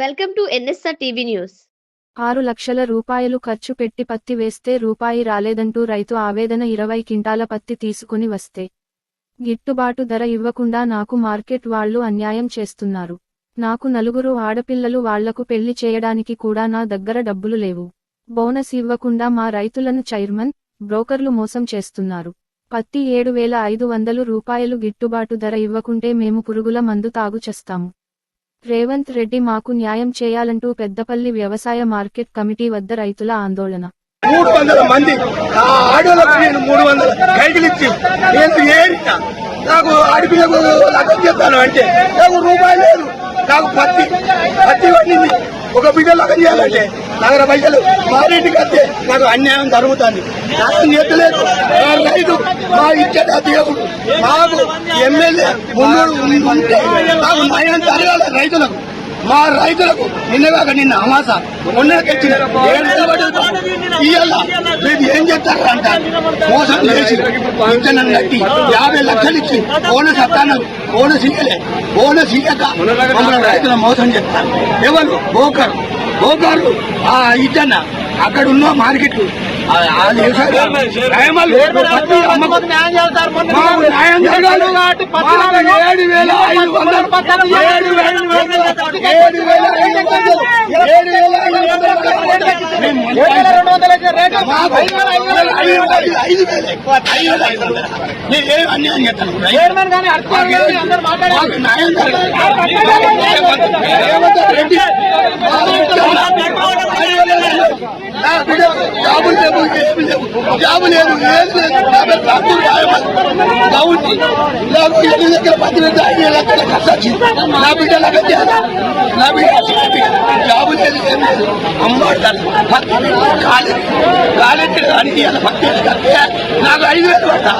Welcome to NSR TV news. ఆరు లక్షల రూపాయలు ఖర్చు పెట్టి పత్తి వేస్తే రూపాయి రాలేదంటూ రైతు ఆవేదన ఇరవై కింటాల పత్తి తీసుకుని వస్తే. గిట్టుబాటు ధర ఇవ్వకుండా నాకు మార్కెట్ వాళ్ళు అన్యాయం చేస్తున్నారు. నాకు నలుగురు ఆడపిల్లలు వాళ్ళకు పెళ్ళి చేయడానికి కూడా నా దగ్గర డబ్బులు లేవు. బోనస్ ఇవ్వకుండా మా రైతులను చైర్మన్ బ్రోకర్లు మోసం చేస్తున్నారు. పత్తి ఏడు వేల ఐదు వందలు రూపాయలు గిట్టుబాటు ధర ఇవ్వకుంటే మేము పురుగుల మందు తాగు చేస్తాము. రేవంత్ రెడ్డి మాకు న్యాయం చేయాలంటూ పెద్దపల్లి వ్యవసాయ మార్కెట్ కమిటీ వద్ద రైతుల ఆందోళన. మూడు వందల మంది ఆ ఆడోళ్ళకు నేను మూడు వందల కైకిలు ఇచ్చి నేను ఏరిట నాకు అడిపిలకు లగ్గం చేస్తాను అంటే నాకు రూపాయి లేదు. నాకు పత్తి పత్తి పండింది ఒక బిడ్డ లగ్గం చేయాలంటే నగర ప్రజలు మారింటికి వస్తే నాకు అన్యాయం జరుగుతుంది. నాకు ఎత్తలేదు మా రైతు మా ఇచ్చట దేవుడు మాకు ఎమ్మెల్యే ముందు ఉంటే మాకు న్యాయం జరగాలి రైతులకు. మా రైతులకు నిన్నగాక నిన్న అమాస మొన్నకెచ్చిన ఇవాళ మీరు ఏం చేస్తారు అంట మోసం చేసి ఇంజనం కట్టి యాభై లక్షలు ఇచ్చి బోనస్ అత్తాన బోనస్ ఇయ్యలే బోనస్ ఇయ్యక మమ్మల్ని రైతులు మోసం చేస్తారు. ఎవరు? బోకర్. ఆ ఇచ్చన్న అక్కడ ఉన్న మార్కెట్. ఏడు వేల ఐదు వందలు ఏడు వేల ఏడు వేల ఐదు వందలు ఏడు వేల ఐదు వందలు మేము మాకు ఐదు వేల ఐదు వేలు ఎక్కువ. ఐదు వేల ఐదు వందలు. నేను ఏం అన్యాయం చేస్తాను మాకు న్యాయం జరగాలి. రేవంత్ రెడ్డి నా బిడ్డ జాబులు లేవు ఏమి లేవు జాబు లేదు ఏం లేదు. నా బిడ్డ రాత్రి నాకు ఇంటి దగ్గర పది వేల ఐదు వేల అక్కడ ఖర్చు వచ్చింది నా బిడ్డ లగం నా బిడ్డ జాబు లేదు ఏం లేదు. అమ్మాడు కాలేదు. కాలేదు కానీ ఇలా నాకు ఐదు వేలు పడ్డా